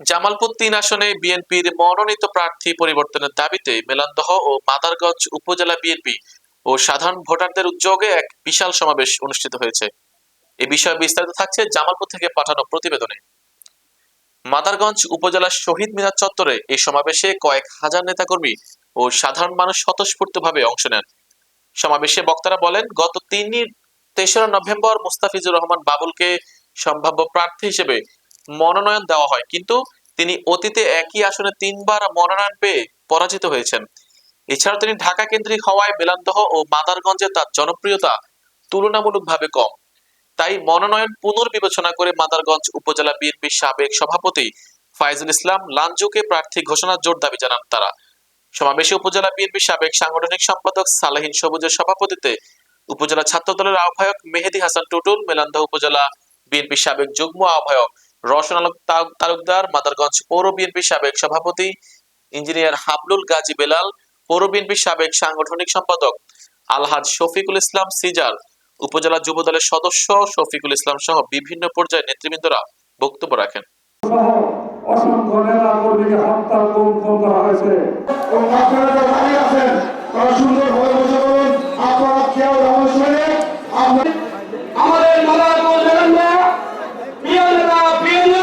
জামালপুর তিন আসনে বিএনপির মনোনীত প্রার্থী পরিবর্তনের দাবিতে মেলান্দহ ও মাদারগঞ্জ উপজেলা বিএনপি ও সাধারণ ভোটারদের উদ্যোগে এক বিশাল সমাবেশ অনুষ্ঠিত হয়েছে। এ বিষয়ে বিস্তারিত থাকছে জামালপুর থেকে পাঠানো প্রতিবেদনে। মাদারগঞ্জ উপজেলার শহীদ মিনার চত্বরে এই সমাবেশে কয়েক হাজার নেতাকর্মী ও সাধারণ মানুষ স্বতঃস্ফূর্তভাবে অংশ নেন। সমাবেশে বক্তারা বলেন, গত তিন তেসরা নভেম্বর মুস্তাফিজুর রহমান বাবুলকে সম্ভাব্য প্রার্থী হিসেবে মনোনয়ন দেওয়া হয়। কিন্তু তিনি অতীতে একই আসনে তিনবার মনোনয়ন পেয়ে পরাজিত হয়েছেন। এছাড়াও তিনি ঢাকা কেন্দ্রিক হওয়ায় বেলান্দহ ও মাদারগঞ্জে তার জনপ্রিয়তা তুলনামূলকভাবে কম। তাই মনোনয়ন পুনর্বিবেচনা করে মাদারগঞ্জ উপজেলা বিএনপির সাবেক সভাপতি ফাইজুল ইসলাম লাঞ্জুকে প্রার্থী ঘোষণার জোর দাবি জানান তারা। সমাবেশে উপজেলা বিএনপির সাবেক সাংগঠনিক সম্পাদক সালাহিন সবুজের সভাপতিত্বে উপজেলা ছাত্র দলের আহ্বায়ক মেহেদি হাসান টুটুল মেলান্দহ উপজেলা বিএনপির সাবেক যুগ্ম আহ্বায়ক রওশন আলম তালুকদার, মাদারগঞ্জ পৌর বিএনপির সাবেক সভাপতি, ইঞ্জিনিয়ার হাবলুল গাজী বেলাল, পৌর বিএনপির সাবেক সাংগঠনিক সম্পাদক আলহাজ শফিকুল ইসলাম সিজার, উপজেলা যুব দলের সদস্য শফিকুল ইসলাম সহ বিভিন্ন পর্যায়ের নেতৃবৃন্দরা বক্তব্য রাখেন। অসংখ্য নেতা কর্মীকে হত্যা করা হয়েছে এবং আপনারা যারা দাঁড়িয়ে আছেন তারা সুন্দরভাবে বসে বলুন আপনারা কেউ আমার শুনে আপনার আমাদের মাদারগঞ্জ এলাকা পিয়ালেরা পিয়ালে